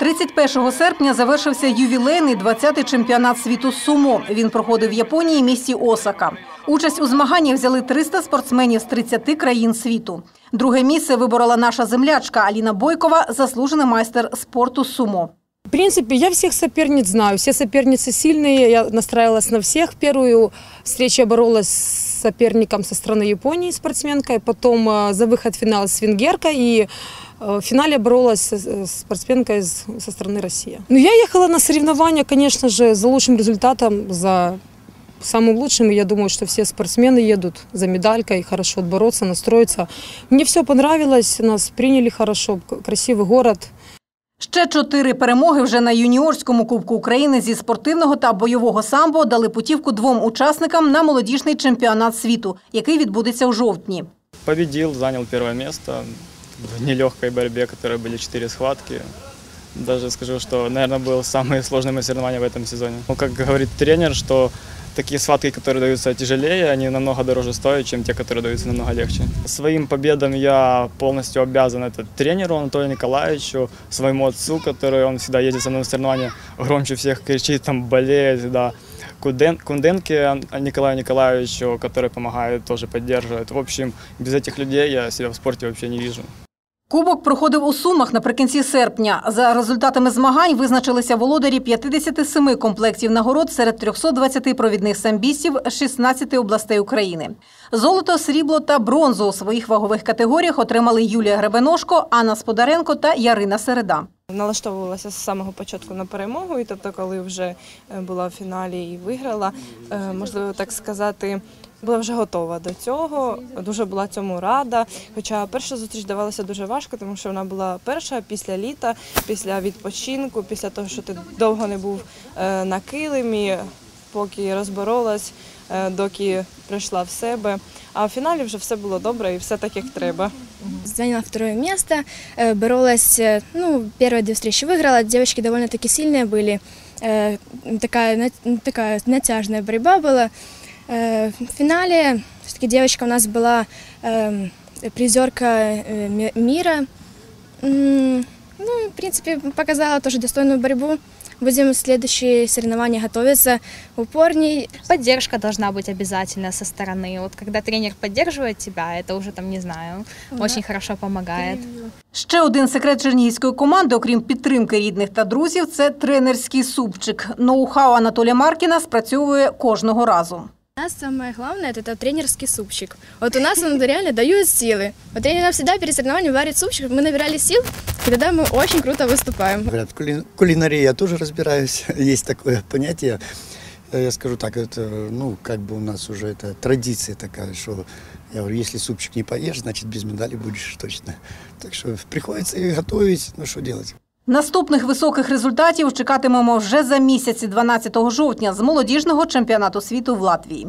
31 серпня завершився ювілейний 20-й чемпіонат світу сумо. Він проходив в Японії місті Осака. Участь у змаганнях взяли 300 спортсменів з 30 країн світу. Друге місце виборола наша землячка Аліна Бойкова, заслужений майстер спорту сумо. В принципе, я всех соперниц знаю. Все соперницы сильные. Я настраивалась на всех. Первую встречу я боролась соперником со стороны Японии, спортсменкой. Потом э, за выход в финал с венгеркой. И э, в финале боролась с с спортсменкой из- со стороны России. Ну, я ехала на соревнования, конечно же, за лучшим результатом, за самым лучшим. И я думаю, что все спортсмены едут за медалькой, хорошо отбороться, настроиться. Мне все понравилось, нас приняли хорошо, к- красивый город. Ще чотири перемоги вже на юніорському Кубку України зі спортивного та бойового самбо дали путівку двом учасникам на молодіжний чемпіонат світу, який відбудеться у жовтні. Победил, занял первое место в нелегкой борьбе, которые были четыре схватки. Даже скажу, что, наверное, был самый сложный мой соревнование в этом сезоне. Ну, как говорит тренер, что такие схватки, которые даются тяжелее, они намного дороже стоят, чем те, которые даются намного легче. Своим победам я полностью обязан это тренеру Анатолию Николаевичу, своему отцу, который он всегда ездит со мной на соревнования, громче всех кричит, там болеет, да. Куден, Кунденке Ан- Николаю Николаевичу, который помогает, тоже поддерживает. В общем, без этих людей я себя в спорте вообще не вижу. Кубок проходив у Сумах наприкінці серпня. За результатами змагань визначилися володарі 57 комплектів нагород серед 320 провідних самбістів з 16 областей України. Золото, срібло та бронзу у своїх вагових категоріях отримали Юлія Гребеношко, Анна Сподаренко та Ярина Середа. Налаштовувалася з самого початку на перемогу, і тобто, коли вже е, була в фіналі і виграла, е, можливо так сказати, була вже готова до цього. Дуже була цьому рада. Хоча перша зустріч давалася дуже важко, тому що вона була перша після літа, після відпочинку, після того, що ти довго не був е, на килимі, поки розборолась, е, доки прийшла в себе. А в фіналі вже все було добре і все так, як треба. заняла второе место, э, боролась, э, ну, первые две встречи выиграла, девочки довольно-таки сильные были, э, такая, на- такая натяжная борьба была. Э, В финале все-таки девочка у нас была эм, призерка э, ми- мира, М, ну, в принципе, показала тоже достойную борьбу. Будем в следующие соревнования готовиться упорней. Поддержка должна быть обязательно со стороны. Вот когда тренер поддерживает тебя, это уже там, не знаю, очень хорошо помогает. Ще один секрет чернігівської команди, окрім підтримки рідних та друзів, це тренерський супчик. Ноу-хау Анатолія Маркіна спрацьовує кожного разу. У нас самое главное это, тренерский супчик. Вот у нас он реально дает силы. Вот тренер нам всегда перед соревнованием варит супчик, мы набирали сил, и тогда мы очень круто выступаем. Говорят, кули- кулинарии я тоже разбираюсь. Есть такое понятие. Э, Я скажу так, это, ну, как бы у нас уже это традиция такая, что я говорю, если супчик не поешь, значит без медали будешь точно. Так что приходится и готовить, ну что делать. Наступних високих результатів чекатимемо вже за місяць, 12 жовтня, з молодіжного чемпіонату світу в Латвії.